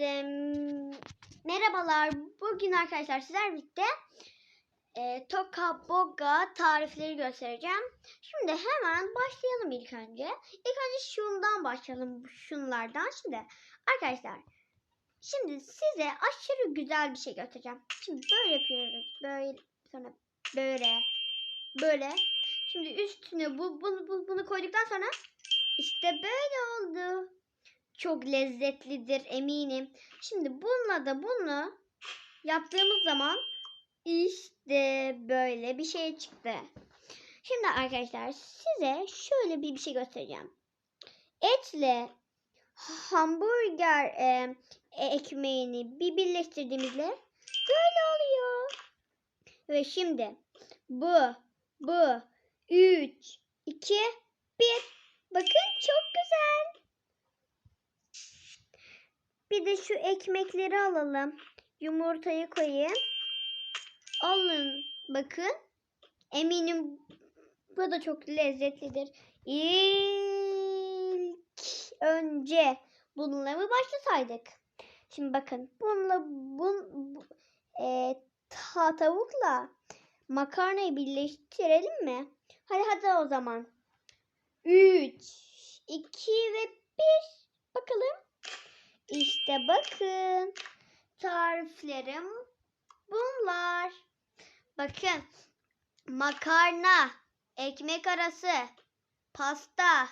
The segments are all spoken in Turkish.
Ee, merhabalar. Bugün arkadaşlar sizler birlikte e, Toka Boga tarifleri göstereceğim. Şimdi hemen başlayalım ilk önce. İlk önce şundan başlayalım. Şunlardan. Şimdi arkadaşlar şimdi size aşırı güzel bir şey göstereceğim. Şimdi böyle yapıyoruz. Böyle sonra böyle böyle. Şimdi üstüne bu, bu, bu bunu koyduktan sonra işte böyle oldu. Çok lezzetlidir eminim. Şimdi bununla da bunu yaptığımız zaman işte böyle bir şey çıktı. Şimdi arkadaşlar size şöyle bir, bir şey göstereceğim. Etle hamburger e, e, ekmeğini bir birleştirdiğimizde böyle oluyor. Ve şimdi bu, bu, 3, 2, 1. Bakın çok güzel. De şu ekmekleri alalım. Yumurtayı koyayım. Alın. Bakın. Eminim bu da çok lezzetlidir. İlk önce bununla mı başlasaydık? Şimdi bakın. Bununla bun, bu, e, ta, tavukla makarnayı birleştirelim mi? Hadi hadi o zaman. 3, 2 ve 1. Bakalım. İşte bakın. Tariflerim bunlar. Bakın. Makarna, ekmek arası, pasta,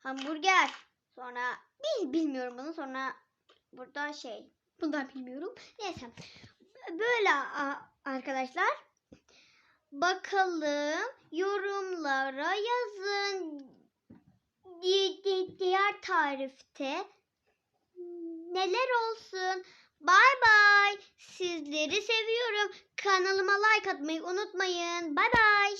hamburger. Sonra bil, bilmiyorum bunu. Sonra burada şey. Bunu da bilmiyorum. Neyse. Böyle arkadaşlar. Bakalım yorumlara yazın. Di- di- diğer tarifte neler olsun. Bay bay. Sizleri seviyorum. Kanalıma like atmayı unutmayın. Bay bay.